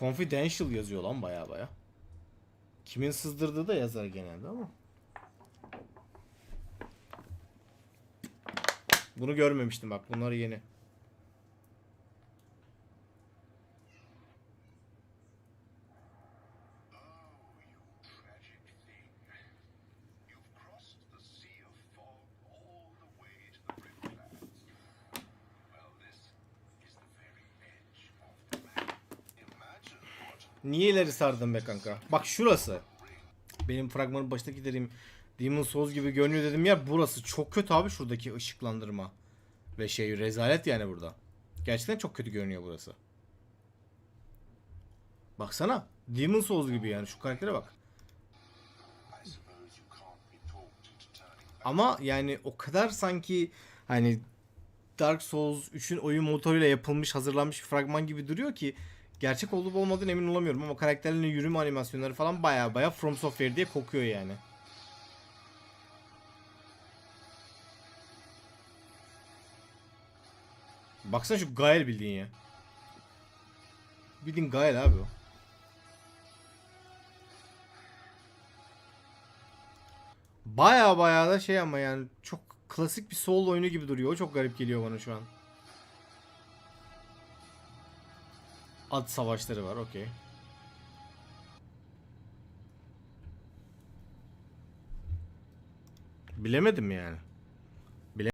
Confidential yazıyor lan baya baya. Kimin sızdırdığı da yazar genelde ama. Bunu görmemiştim bak bunlar yeni. Niye ileri sardın be kanka? Bak şurası. Benim fragmanın başındaki dediğim Demon Souls gibi görünüyor dedim yer burası. Çok kötü abi şuradaki ışıklandırma. Ve şey rezalet yani burada. Gerçekten çok kötü görünüyor burası. Baksana. Demon Souls gibi yani şu karaktere bak. Ama yani o kadar sanki hani Dark Souls 3'ün oyun motoruyla yapılmış, hazırlanmış bir fragman gibi duruyor ki gerçek olup olmadığını emin olamıyorum ama karakterlerin yürüme animasyonları falan baya baya From Software diye kokuyor yani. Baksana şu Gael bildiğin ya. Bildiğin Gael abi o. Baya baya da şey ama yani çok klasik bir Soul oyunu gibi duruyor. O çok garip geliyor bana şu an. At savaşları var okey. Bilemedim yani.